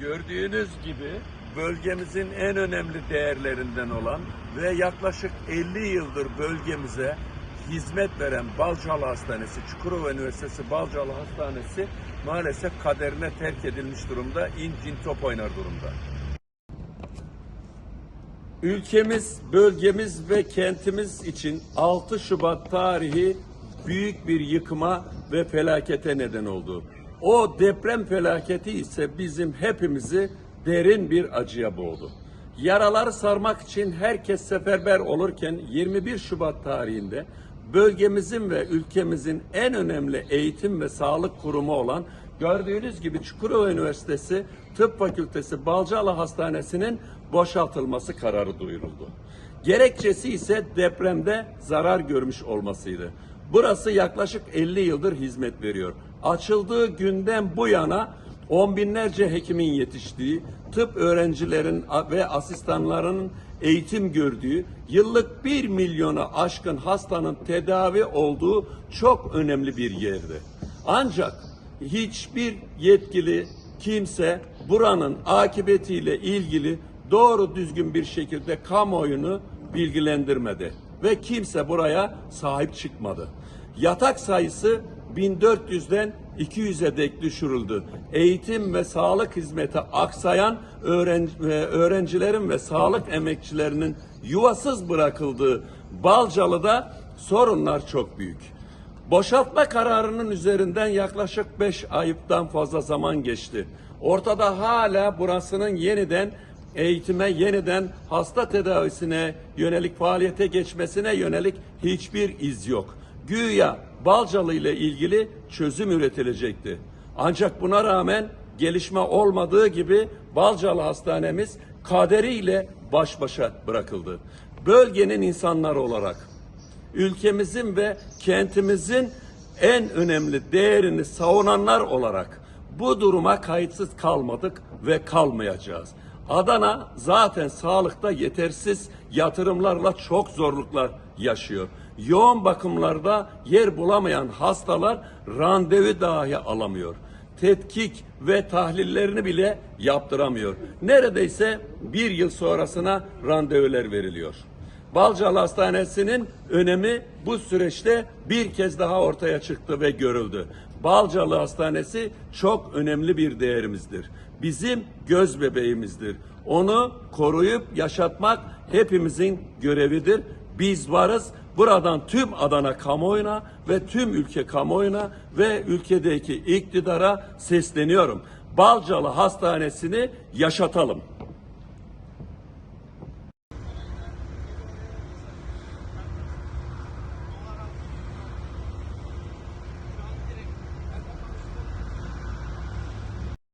Gördüğünüz gibi bölgemizin en önemli değerlerinden olan ve yaklaşık 50 yıldır bölgemize hizmet veren Balcalı Hastanesi, Çukurova Üniversitesi Balcalı Hastanesi maalesef kaderine terk edilmiş durumda, incin top oynar durumda. Ülkemiz, bölgemiz ve kentimiz için 6 Şubat tarihi büyük bir yıkıma ve felakete neden oldu. O deprem felaketi ise bizim hepimizi derin bir acıya boğdu. Yaraları sarmak için herkes seferber olurken 21 Şubat tarihinde bölgemizin ve ülkemizin en önemli eğitim ve sağlık kurumu olan gördüğünüz gibi Çukurova Üniversitesi Tıp Fakültesi Balcalı Hastanesi'nin boşaltılması kararı duyuruldu. Gerekçesi ise depremde zarar görmüş olmasıydı. Burası yaklaşık 50 yıldır hizmet veriyor. Açıldığı günden bu yana on binlerce hekimin yetiştiği, tıp öğrencilerin ve asistanlarının eğitim gördüğü, yıllık 1 milyona aşkın hastanın tedavi olduğu çok önemli bir yerdi. Ancak hiçbir yetkili kimse buranın akıbetiyle ilgili doğru düzgün bir şekilde kamuoyunu bilgilendirmedi ve kimse buraya sahip çıkmadı. Yatak sayısı 1400'den 200'e dek düşürüldü. Eğitim ve sağlık hizmeti aksayan ve öğrencilerin ve sağlık emekçilerinin yuvasız bırakıldığı Balcalı'da sorunlar çok büyük. Boşaltma kararının üzerinden yaklaşık 5 ayıptan fazla zaman geçti. Ortada hala burasının yeniden eğitime, yeniden hasta tedavisine yönelik faaliyete geçmesine yönelik hiçbir iz yok. Güya Balcalı ile ilgili çözüm üretilecekti. Ancak buna rağmen gelişme olmadığı gibi Balcalı Hastanemiz kaderiyle baş başa bırakıldı. Bölgenin insanları olarak ülkemizin ve kentimizin en önemli değerini savunanlar olarak bu duruma kayıtsız kalmadık ve kalmayacağız. Adana zaten sağlıkta yetersiz yatırımlarla çok zorluklar yaşıyor. Yoğun bakımlarda yer bulamayan hastalar randevu dahi alamıyor. Tetkik ve tahlillerini bile yaptıramıyor. Neredeyse bir yıl sonrasına randevular veriliyor. Balcalı Hastanesi'nin önemi bu süreçte bir kez daha ortaya çıktı ve görüldü. Balcalı Hastanesi çok önemli bir değerimizdir. Bizim göz bebeğimizdir. Onu koruyup yaşatmak hepimizin görevidir. Biz varız. Buradan tüm Adana kamuoyuna ve tüm ülke kamuoyuna ve ülkedeki iktidara sesleniyorum. Balcalı Hastanesi'ni yaşatalım.